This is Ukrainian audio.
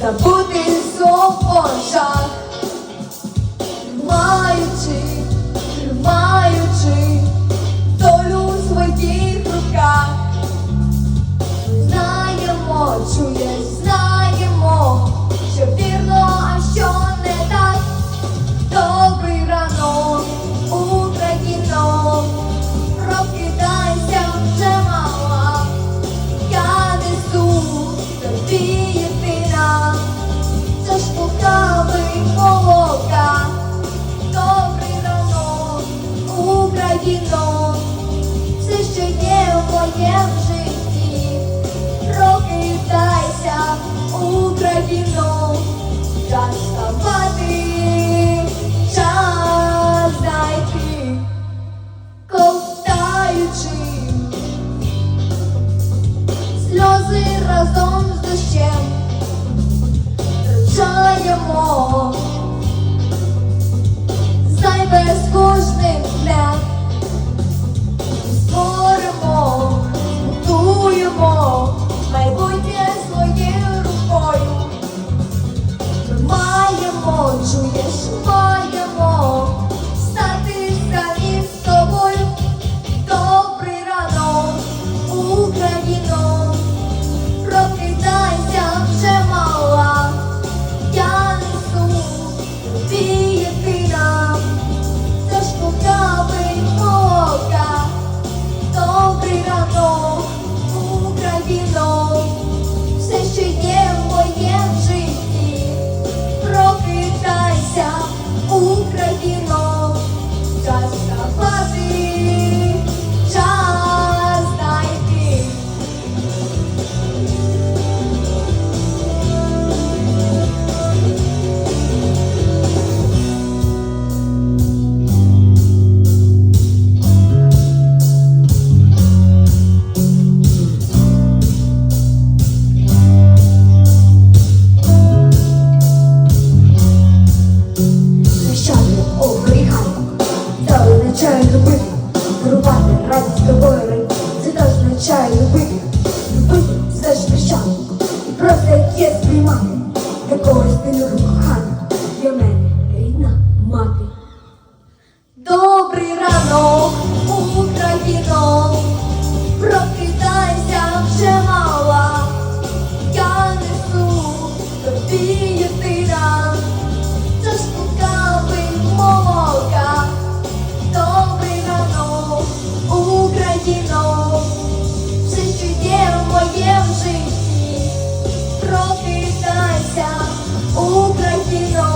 забути зо очах, тримаючи, тримаючи долю в своїх руках, знаємо, чуємо. you know